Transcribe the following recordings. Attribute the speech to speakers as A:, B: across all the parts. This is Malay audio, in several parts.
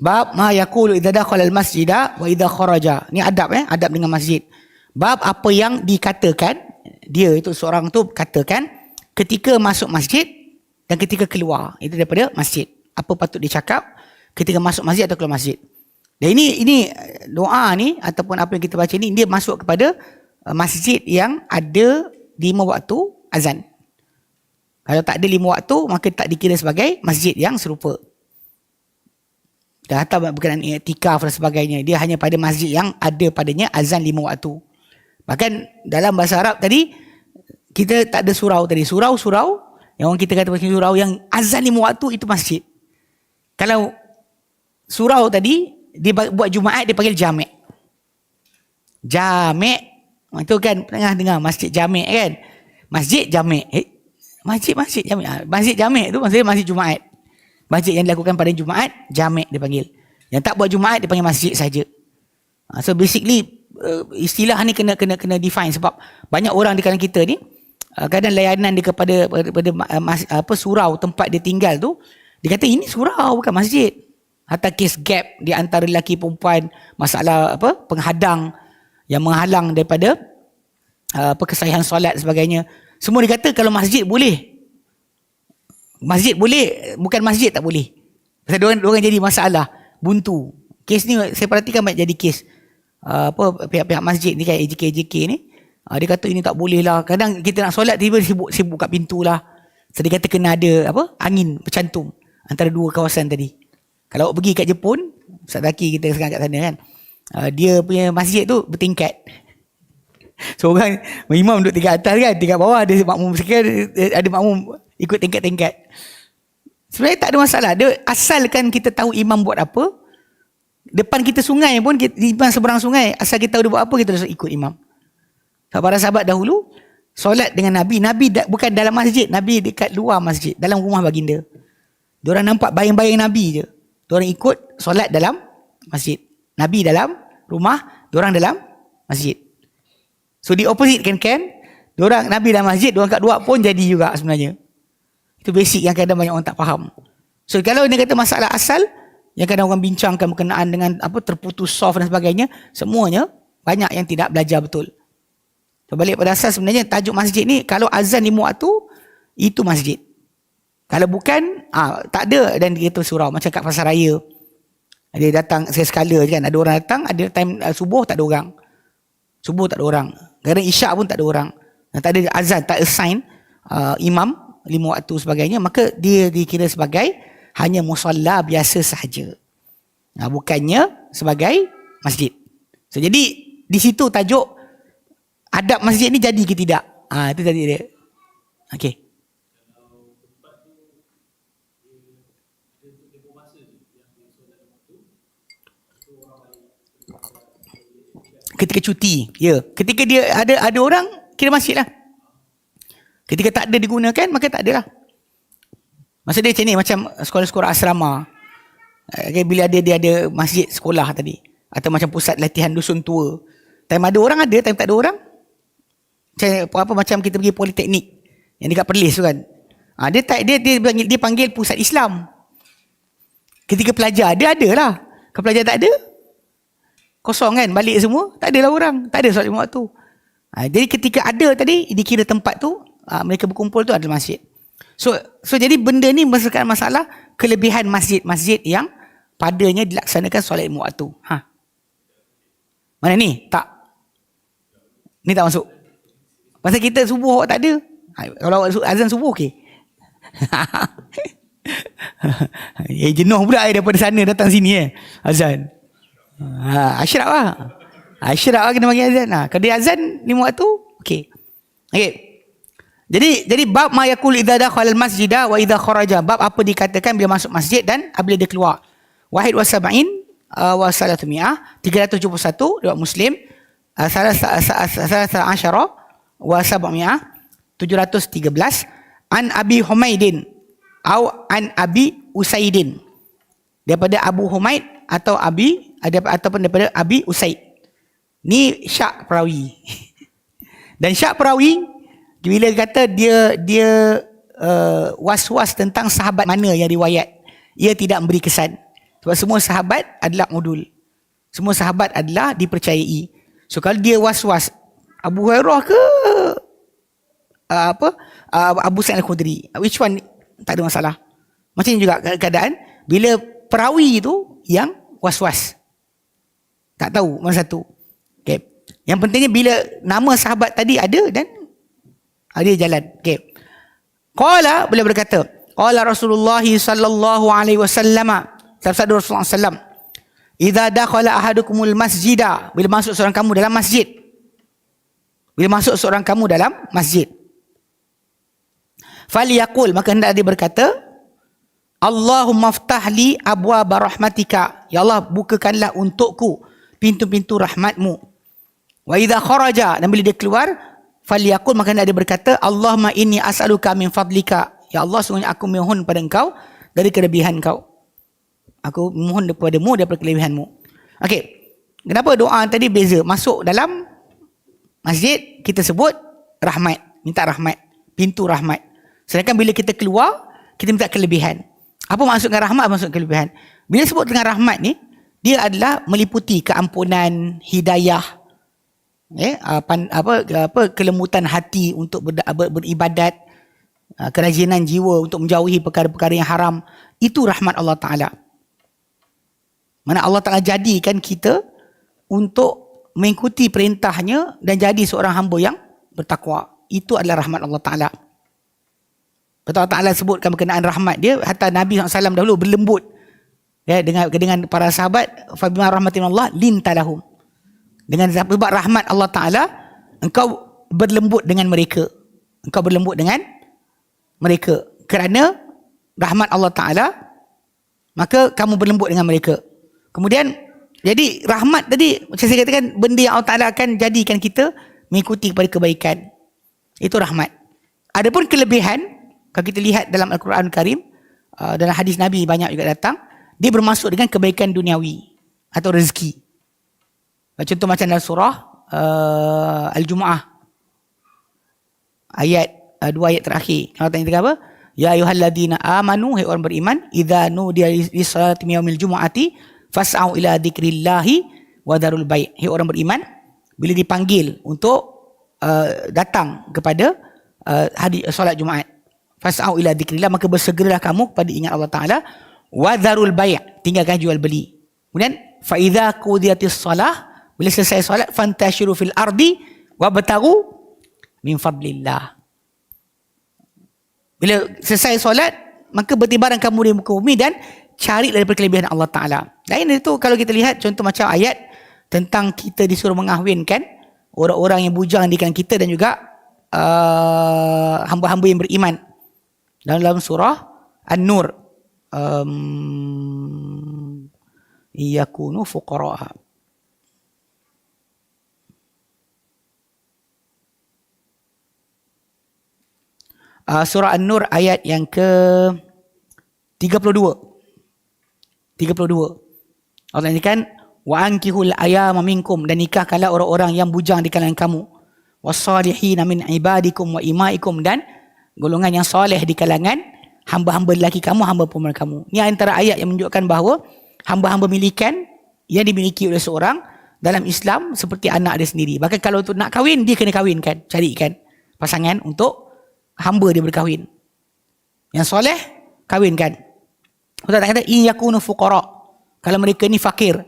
A: Bab ma yaqulu idza dakhala al-masjida wa idza kharaja. Ni adab eh, adab dengan masjid. Bab apa yang dikatakan dia itu seorang tu katakan ketika masuk masjid dan ketika keluar. Itu daripada masjid. Apa patut dicakap ketika masuk masjid atau keluar masjid. Dan ini ini doa ni ataupun apa yang kita baca ni dia masuk kepada uh, masjid yang ada lima waktu azan. Kalau tak ada lima waktu maka tak dikira sebagai masjid yang serupa. Dan atau berkenaan iktikaf dan sebagainya. Dia hanya pada masjid yang ada padanya azan lima waktu. Bahkan dalam bahasa Arab tadi kita tak ada surau tadi. Surau-surau yang orang kita kata pasal surau yang azan lima waktu itu masjid. Kalau surau tadi dia buat Jumaat dia panggil jamek. Jamek. Itu kan pernah dengar masjid jamek kan? Masjid jamek. Eh, masjid masjid jamek. Ah, masjid jamek tu maksudnya masjid Jumaat. Masjid yang dilakukan pada Jumaat, jamek dia panggil. Yang tak buat Jumaat dia panggil masjid saja. Ah, so basically uh, istilah ni kena kena kena define sebab banyak orang di kalangan kita ni uh, kadang layanan dia kepada pada mas, apa surau tempat dia tinggal tu dia kata ini surau bukan masjid. Hatta kes gap di antara lelaki perempuan masalah apa penghadang yang menghalang daripada apa kesahihan solat sebagainya. Semua dia kata kalau masjid boleh. Masjid boleh, bukan masjid tak boleh. Pasal dia orang jadi masalah, buntu. Kes ni saya perhatikan banyak jadi kes. Uh, apa pihak-pihak masjid ni kan AJK AJK ni uh, dia kata ini tak boleh lah. Kadang kita nak solat tiba sibuk sibuk kat pintu lah. So dia kata kena ada apa angin bercantum antara dua kawasan tadi. Kalau awak pergi kat Jepun, Ustaz Zaki kita sekarang kat sana kan. Uh, dia punya masjid tu bertingkat. So orang imam duduk tingkat atas kan, tingkat bawah ada makmum sekali ada makmum ikut tingkat-tingkat. Sebenarnya tak ada masalah. Dia asalkan kita tahu imam buat apa, depan kita sungai pun kita, imam seberang sungai, asal kita tahu dia buat apa kita harus ikut imam. Para sahabat dahulu solat dengan Nabi, Nabi bukan dalam masjid, Nabi dekat luar masjid, dalam rumah baginda. Diorang nampak bayang-bayang Nabi je. Diorang ikut solat dalam masjid. Nabi dalam rumah, diorang dalam masjid. So di opposite kan kan, diorang Nabi dalam masjid, diorang kat luar pun jadi juga sebenarnya. Itu basic yang kadang banyak orang tak faham. So kalau dia kata masalah asal, yang kadang orang bincangkan berkenaan dengan apa terputus soft dan sebagainya, semuanya banyak yang tidak belajar betul. So balik pada asal sebenarnya tajuk masjid ni, kalau azan lima waktu, itu masjid. Kalau bukan, ah tak ada dan dia tu surau. Macam kat pasar raya. Dia datang saya skala je kan. Ada orang datang, ada time uh, subuh tak ada orang. Subuh tak ada orang. Kadang isyak pun tak ada orang. Dan tak ada azan, tak assign uh, imam lima waktu sebagainya. Maka dia dikira sebagai hanya musalla biasa sahaja. Nah, bukannya sebagai masjid. So, jadi di situ tajuk adab masjid ni jadi ke tidak? Ah ha, itu tadi dia. Okey. ketika cuti. Ya, ketika dia ada ada orang kira masjid lah. Ketika tak ada digunakan maka tak ada lah. Masa dia macam ni macam sekolah-sekolah asrama. Okay, bila ada dia ada masjid sekolah tadi atau macam pusat latihan dusun tua. Time ada orang ada, time tak ada orang. Macam apa, apa macam kita pergi politeknik yang dekat Perlis tu kan. Ha, dia tak dia dia panggil, dia panggil pusat Islam. Ketika pelajar dia ada lah. Kalau pelajar tak ada, Kosong kan balik semua Tak adalah orang Tak ada solat lima waktu ha, Jadi ketika ada tadi Dikira tempat tu ha, Mereka berkumpul tu adalah masjid So so jadi benda ni Merupakan masalah Kelebihan masjid-masjid yang Padanya dilaksanakan solat waktu ha. Mana ni? Tak Ni tak masuk Pasal kita subuh awak tak ada ha, Kalau awak azan subuh okey Eh jenuh pula eh, daripada sana datang sini eh Azan Ha, asyraf lah. Asyraf lah kena bagi azan. Ha, kalau dia azan lima waktu, okey. Okey. Jadi jadi bab ma yakul idza dakhala al-masjid wa idza kharaja. Bab apa dikatakan bila masuk masjid dan apabila dia keluar. Wahid wa sab'in uh, wa salatu mi'ah 371 riwayat Muslim. Uh, salah asyara wa sab'mi'ah 713 an Abi Humaidin atau an Abi Usaidin daripada Abu Humaid atau Abi ada ataupun daripada Abi Usaid. Ni syak perawi. Dan syak perawi bila kata dia dia uh, was-was tentang sahabat mana yang riwayat, ia tidak memberi kesan. Sebab semua sahabat adalah udul. Semua sahabat adalah dipercayai. So kalau dia was-was Abu Hurairah ke uh, apa uh, Abu Sa'id Al-Khudri which one tak ada masalah. Macam juga keadaan bila perawi itu yang was-was. Tak tahu mana satu. Okay. Yang pentingnya bila nama sahabat tadi ada dan ada jalan. Okay. Qala boleh berkata, qala Rasulullah sallallahu alaihi wasallam, sabda Rasulullah sallam, "Idza dakhala ahadukumul masjida," bila masuk seorang kamu dalam masjid. Bila masuk seorang kamu dalam masjid. Faliyaqul, maka hendak dia berkata, Allahumma ftahli abwa rahmatika. Ya Allah, bukakanlah untukku pintu-pintu rahmatmu. Wa idza kharaja, dan bila dia keluar, Faliyakul maka dia berkata Allahumma inni as'aluka min fadlika. Ya Allah sungguhnya aku mohon pada engkau Dari kelebihan kau. Aku mohon mu daripada kelebihanmu. Okey Kenapa doa tadi beza? Masuk dalam Masjid Kita sebut Rahmat Minta rahmat Pintu rahmat. Sedangkan bila kita keluar Kita minta kelebihan. Apa maksud dengan rahmat? Maksud kelebihan? Bila sebut dengan rahmat ni Dia adalah meliputi keampunan Hidayah eh apa apa apa kelembutan hati untuk ber, ber, beribadat ah, kerajinan jiwa untuk menjauhi perkara-perkara yang haram itu rahmat Allah taala. Mana Allah taala jadikan kita untuk mengikuti perintahnya dan jadi seorang hamba yang bertakwa. Itu adalah rahmat Allah taala. Allah Ta'ala sebutkan berkenaan rahmat dia Hatta Nabi SAW dahulu berlembut. Ya, dengan dengan para sahabat Fabima rahmatin Allah Lintalahum dengan sebab rahmat Allah Ta'ala engkau berlembut dengan mereka. Engkau berlembut dengan mereka. Kerana rahmat Allah Ta'ala maka kamu berlembut dengan mereka. Kemudian jadi rahmat tadi macam saya katakan benda yang Allah Ta'ala akan jadikan kita mengikuti kepada kebaikan. Itu rahmat. Adapun kelebihan kalau kita lihat dalam Al-Quran Karim uh, dalam hadis Nabi banyak juga datang dia bermasuk dengan kebaikan duniawi atau rezeki Contoh macam dalam surah uh, Al-Jumu'ah. Ayat, uh, dua ayat terakhir. Kalau tanya apa? Ya ayuhalladina amanu, hai orang beriman, idha nudiya li salati miyawmil jumu'ati, fas'au ila dikrillahi wa darul baik. Hai orang beriman, bila dipanggil untuk uh, datang kepada uh, hadis solat Jumaat, fas'au ila dikrillah, maka bersegeralah kamu kepada ingat Allah Ta'ala, wa darul baik. Tinggalkan jual beli. Kemudian, fa idza qudiyatis salah bila selesai solat fantashiru fil ardi wa bataru min fadlillah. Bila selesai solat maka bertibaran kamu di muka bumi dan cari daripada kelebihan Allah Taala. Lain itu kalau kita lihat contoh macam ayat tentang kita disuruh mengahwinkan orang-orang yang bujang di kalangan kita dan juga uh, hamba-hamba yang beriman. Dalam surah An-Nur um, iyakunu fuqara'a uh, surah An-Nur ayat yang ke 32. 32. Allah nyatakan wa ankihul ayama minkum dan nikahkanlah orang-orang yang bujang di kalangan kamu wasalihin min ibadikum wa imaikum dan golongan yang soleh di kalangan hamba-hamba lelaki kamu hamba perempuan kamu. Ini antara ayat yang menunjukkan bahawa hamba-hamba milikan yang dimiliki oleh seorang dalam Islam seperti anak dia sendiri. Bahkan kalau untuk nak kahwin dia kena kahwinkan, carikan pasangan untuk hamba dia berkahwin. Yang soleh, kahwinkan. Allah tak kata, in yakunu fuqara. Kalau mereka ni fakir,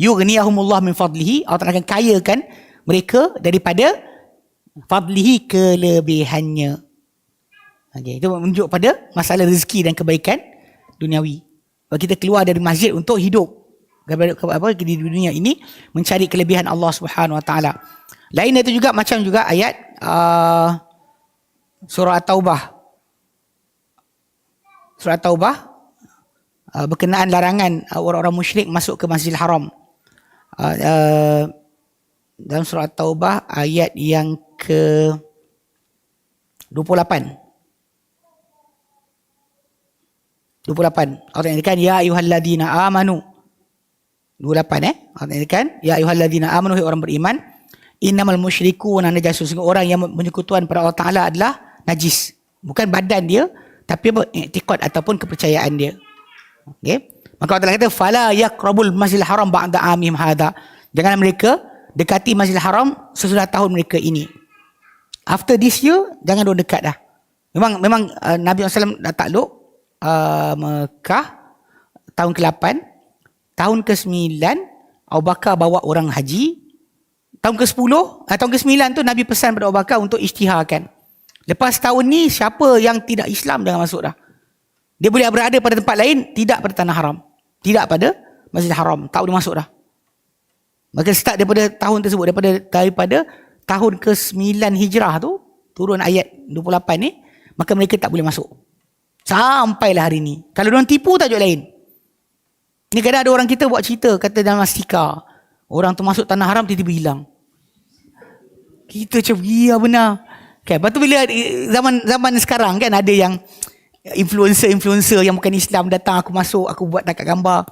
A: yughniyahumullah min fadlihi, Allah akan kayakan mereka daripada fadlihi kelebihannya. Okay, itu menunjuk pada masalah rezeki dan kebaikan duniawi. Kalau kita keluar dari masjid untuk hidup apa di dunia ini mencari kelebihan Allah Subhanahu Wa Taala. Lain itu juga macam juga ayat uh, surah At-Taubah. Surah At-Taubah uh, berkenaan larangan uh, orang-orang musyrik masuk ke Masjidil Haram. Uh, dalam surah At-Taubah ayat yang ke 28. 28. Allah yang ya ayuhalladina amanu. 28 eh. Allah yang ya ayuhalladina amanu orang beriman. Innamal musyriku najasun. Orang yang menyekutukan pada Allah Ta'ala adalah najis. Bukan badan dia, tapi apa? Iktikad ataupun kepercayaan dia. Okay? Maka Allah kata, Fala yakrabul masjidil haram ba'da amim hada. Jangan mereka dekati masjidil haram sesudah tahun mereka ini. After this year, jangan dekat dah. Memang memang uh, Nabi SAW dah takluk uh, Mekah tahun ke-8. Tahun ke-9, Abu Bakar bawa orang haji. Tahun ke-10, uh, tahun ke-9 tu Nabi pesan pada Abu Bakar untuk isytiharkan. Lepas tahun ni, siapa yang tidak Islam jangan masuk dah. Dia boleh berada pada tempat lain, tidak pada tanah haram. Tidak pada Masjid Haram. Tak boleh masuk dah. Maka start daripada tahun tersebut. Daripada daripada tahun ke-9 hijrah tu. Turun ayat 28 ni. Maka mereka tak boleh masuk. Sampailah hari ni. Kalau orang tipu tajuk lain. Ini kadang ada orang kita buat cerita. Kata dalam mastika. Orang tu masuk tanah haram tiba-tiba hilang. Kita macam iya benar. Okay, lepas tu bila zaman zaman sekarang kan ada yang influencer-influencer yang bukan Islam datang aku masuk aku buat tangkap gambar.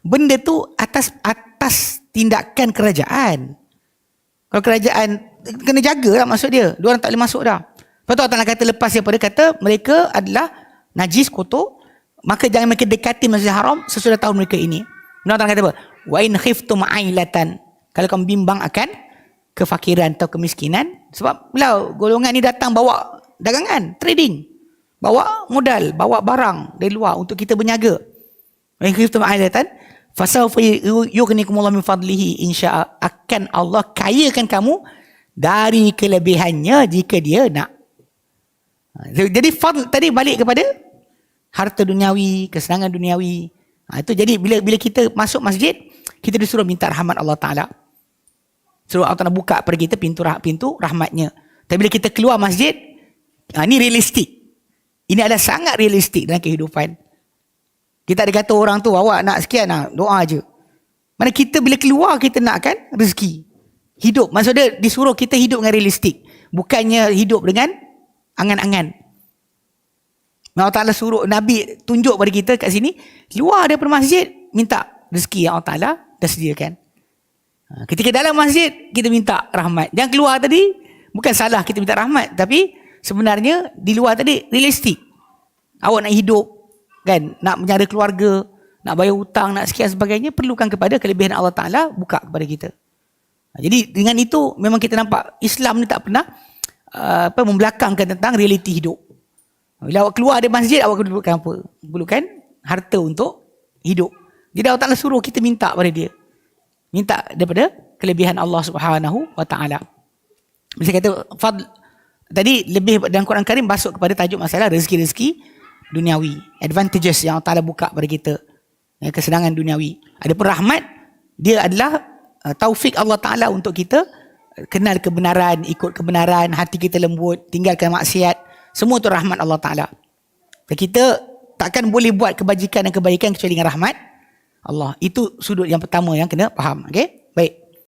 A: Benda tu atas atas tindakan kerajaan. Kalau kerajaan kena jaga lah maksud dia. Dua orang tak boleh masuk dah. Lepas tu Allah kata lepas daripada kata mereka adalah najis kotor. Maka jangan mereka dekati masjid haram sesudah tahun mereka ini. Allah kata apa? Wa in khiftum ailatan. Kalau kamu bimbang akan kefakiran atau kemiskinan sebab bila golongan ni datang bawa dagangan trading bawa modal, bawa barang dari luar untuk kita berniaga. Wa khiftum ailatan fasawfa yughnikum Allah min fadlihi insya akan Allah kayakan kamu dari kelebihannya jika dia nak. Ha, jadi fadl tadi balik kepada harta duniawi, kesenangan duniawi. Ha, itu jadi bila bila kita masuk masjid, kita disuruh minta rahmat Allah Taala. Suruh Allah Taala buka pada kita pintu pintu rahmatnya. Tapi bila kita keluar masjid, ha, ini realistik. Ini adalah sangat realistik dalam kehidupan. Kita ada kata orang tu, awak nak sekian nak, doa je. Mana kita bila keluar kita nak kan rezeki. Hidup. Maksudnya disuruh kita hidup dengan realistik. Bukannya hidup dengan angan-angan. Allah Ta'ala suruh Nabi tunjuk pada kita kat sini. Keluar daripada masjid, minta rezeki yang Allah Ta'ala dah sediakan. Ha, ketika dalam masjid, kita minta rahmat. Jangan keluar tadi, bukan salah kita minta rahmat. Tapi sebenarnya di luar tadi realistik. Awak nak hidup, kan? Nak menjara keluarga, nak bayar hutang, nak sekian sebagainya, perlukan kepada kelebihan Allah Ta'ala buka kepada kita. Jadi dengan itu memang kita nampak Islam ni tak pernah uh, apa membelakangkan tentang realiti hidup. Bila awak keluar dari masjid, awak perlukan apa? Perlukan harta untuk hidup. Jadi Allah Ta'ala suruh kita minta pada dia. Minta daripada kelebihan Allah Subhanahu Wa Ta'ala. Bisa kata, fadl, Tadi lebih dalam Quran Karim masuk kepada tajuk masalah rezeki-rezeki duniawi. Advantages yang Allah Ta'ala buka pada kita. Ya, kesenangan duniawi. Ada pun rahmat, dia adalah uh, taufik Allah Ta'ala untuk kita kenal kebenaran, ikut kebenaran, hati kita lembut, tinggalkan maksiat. Semua itu rahmat Allah Ta'ala. Kita takkan boleh buat kebajikan dan kebaikan kecuali dengan rahmat Allah. Itu sudut yang pertama yang kena faham. Okay?